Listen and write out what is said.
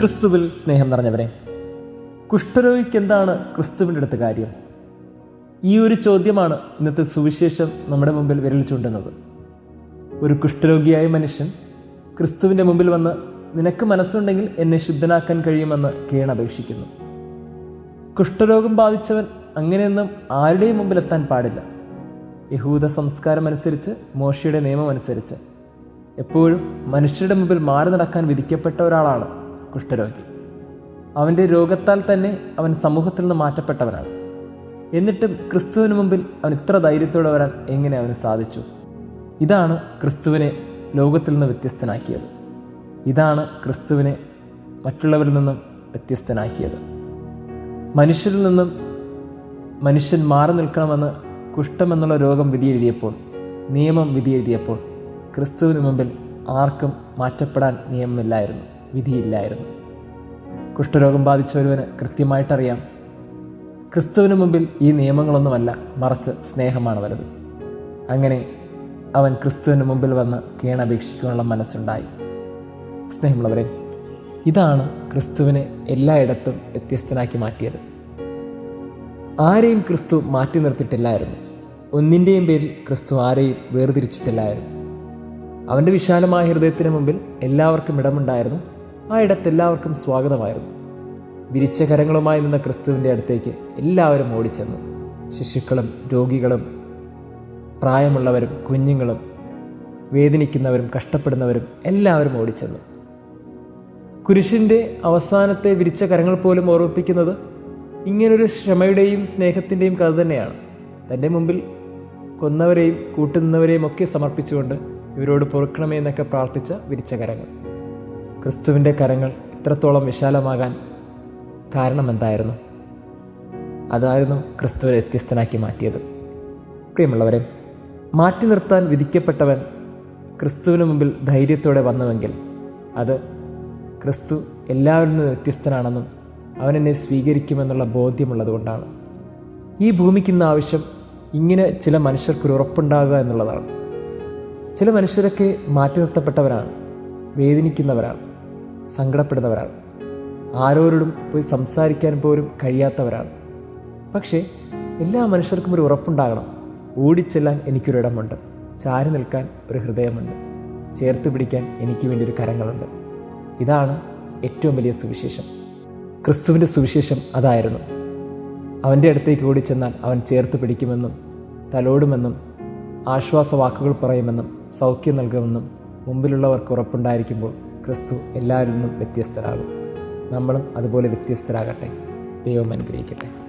ക്രിസ്തുവിൽ സ്നേഹം നിറഞ്ഞവരെ കുഷ്ഠരോഗിക്ക് എന്താണ് ക്രിസ്തുവിന്റെ അടുത്ത് കാര്യം? ഈ ഒരു ചോദ്യമാണ് ഇന്നത്തെ സുവിശേഷം നമ്മുടെ മുമ്പിൽ വിരൽ ചൂണ്ടുന്നത്. ഒരു കുഷ്ഠരോഗിയായ മനുഷ്യൻ ക്രിസ്തുവിന്റെ മുമ്പിൽ വന്ന് നിനക്ക് മനസ്സുണ്ടെങ്കിൽ എന്നെ ശുദ്ധനാക്കാൻ കഴിയുമെന്ന് കേണപേക്ഷിക്കുന്നു കുഷ്ഠരോഗം ബാധിച്ചവൻ അങ്ങനെയൊന്നും ആരുടെയും മുമ്പിൽ എത്താൻ പാടില്ല. യഹൂദ സംസ്കാരം അനുസരിച്ച് മോശയുടെ നിയമം അനുസരിച്ച് എപ്പോഴും മനുഷ്യരുടെ മുമ്പിൽ മാറി നടക്കാൻ വിധിക്കപ്പെട്ട ഒരാളാണ് കുഷ്ഠരോഗി. അവന്റെ രോഗത്താൽ തന്നെ അവൻ സമൂഹത്തിൽ നിന്ന് മാറ്റപ്പെട്ടവനാണ്. എന്നിട്ടും ക്രിസ്തുവിന് മുമ്പിൽ അവൻ ഇത്ര ധൈര്യത്തോടെ വരാൻ എങ്ങനെ അവന് സാധിച്ചു? ഇതാണ് ക്രിസ്തുവിനെ ലോകത്തിൽ നിന്ന് വ്യത്യസ്തനാക്കിയത്. ഇതാണ് ക്രിസ്തുവിനെ മറ്റുള്ളവരിൽ നിന്നും വ്യത്യസ്തനാക്കിയത്. മനുഷ്യരിൽ നിന്നും മനുഷ്യൻ മാറി നിൽക്കണമെന്ന് കുഷ്ഠമെന്നുള്ള രോഗം വിധിയെഴുതിയപ്പോൾ നിയമം വിധിയെഴുതിയപ്പോൾ ക്രിസ്തുവിന് മുമ്പിൽ ആർക്കും മാറ്റപ്പെടാൻ നിയമമില്ലായിരുന്നു വിധിയില്ലായിരുന്നു. കുഷ്ഠരോഗം ബാധിച്ച ഒരുവന് കൃത്യമായിട്ടറിയാം ക്രിസ്തുവിന് മുമ്പിൽ ഈ നിയമങ്ങളൊന്നുമല്ല മറിച്ച് സ്നേഹമാണ് വലുത്. അങ്ങനെ അവൻ ക്രിസ്തുവിന് മുമ്പിൽ വന്ന് കീണപേക്ഷിക്കാനുള്ള മനസ്സുണ്ടായി. സ്നേഹമുള്ളവരെ ഇതാണ് ക്രിസ്തുവിനെ എല്ലായിടത്തും വ്യത്യസ്തനാക്കി മാറ്റിയത്. ആരെയും ക്രിസ്തു മാറ്റി നിർത്തിയിട്ടില്ലായിരുന്നു. ഒന്നിന്റെയും പേരിൽ ക്രിസ്തു ആരെയും വേർതിരിച്ചിട്ടില്ലായിരുന്നു. അവന്റെ വിശാലമായ ഹൃദയത്തിന് മുമ്പിൽ എല്ലാവർക്കും ഇടമുണ്ടായിരുന്നു. ആ ഇടത്ത് എല്ലാവർക്കും സ്വാഗതമായിരുന്നു. വിരിച്ച കരങ്ങളുമായി നിന്ന ക്രിസ്തുവിന്റെ അടുത്തേക്ക് എല്ലാവരും ഓടിച്ചെന്നു. ശിശുക്കളും രോഗികളും പ്രായമുള്ളവരും കുഞ്ഞുങ്ങളും വേദനിക്കുന്നവരും കഷ്ടപ്പെടുന്നവരും എല്ലാവരും ഓടിച്ചെന്നു. കുരിശിന്റെ അവസാനത്തെ വിരിച്ച കരങ്ങൾ പോലും ഓർമ്മിപ്പിക്കുന്നത് ഇങ്ങനൊരു ക്ഷമയുടെയും സ്നേഹത്തിന്റെയും കഥ തന്നെയാണ്. തന്റെ മുമ്പിൽ കൊന്നവരെയും കൂട്ടുന്നവരെയും ഒക്കെ സമർപ്പിച്ചുകൊണ്ട് ഇവരോട് പൊറുക്കണമേ എന്നൊക്കെ പ്രാർത്ഥിച്ച വിരിച്ച കരങ്ങൾ ക്രിസ്തുവിന്റെ കരങ്ങൾ ഇത്രത്തോളം വിശാലമാകാൻ കാരണം എന്തായിരുന്നു? അതായിരുന്നു ക്രിസ്തുവിനെ വ്യത്യസ്തനാക്കി മാറ്റിയത്. പ്രിയമുള്ളവരെ മാറ്റി നിർത്താൻ വിധിക്കപ്പെട്ടവൻ ക്രിസ്തുവിന് മുമ്പിൽ ധൈര്യത്തോടെ വന്നുവെങ്കിൽ അത് ക്രിസ്തു എല്ലാവരിൽ നിന്നും വ്യത്യസ്തനാണെന്നും അവനെന്നെ സ്വീകരിക്കുമെന്നുള്ള ബോധ്യമുള്ളതുകൊണ്ടാണ്. ഈ ഭൂമിക്കുന്ന ആവശ്യം ഇങ്ങനെ ചില മനുഷ്യർക്കൊരു ഉറപ്പുണ്ടാകുക എന്നുള്ളതാണ്. ചില മനുഷ്യരൊക്കെ മാറ്റി നിർത്തപ്പെട്ടവരാണ് വേദനിക്കുന്നവരാണ് സങ്കടപ്പെടുന്നവരാണ് ആരോരോടും പോയി സംസാരിക്കാൻ പോലും കഴിയാത്തവരാണ്. പക്ഷേ എല്ലാ മനുഷ്യർക്കും ഒരു ഉറപ്പുണ്ടാകണം. ഓടിച്ചെല്ലാൻ എനിക്കൊരിടമുണ്ട്. ചാരി നിൽക്കാൻ ഒരു ഹൃദയമുണ്ട്. ചേർത്ത് പിടിക്കാൻ എനിക്ക് വേണ്ടി ഒരു കരങ്ങളുണ്ട്. ഇതാണ് ഏറ്റവും വലിയ സുവിശേഷം. ക്രിസ്തുവിന്റെ സുവിശേഷം അതായിരുന്നു. അവന്റെ അടുത്തേക്ക് ഓടിച്ചെന്നാൽ അവൻ ചേർത്ത് പിടിക്കുമെന്നും തലോടുമെന്നും ആശ്വാസവാക്കുകൾ പറയുമെന്നും സൗഖ്യം നൽകുമെന്നും മുമ്പിലുള്ളവർക്ക് ഉറപ്പുണ്ടായിരിക്കുമ്പോൾ ക്രിസ്തു എല്ലാവരിൽ നിന്നും വ്യത്യസ്തരാകും. നമ്മളും അതുപോലെ വ്യത്യസ്തരാകട്ടെ. ദൈവം അനുഗ്രഹിക്കട്ടെ.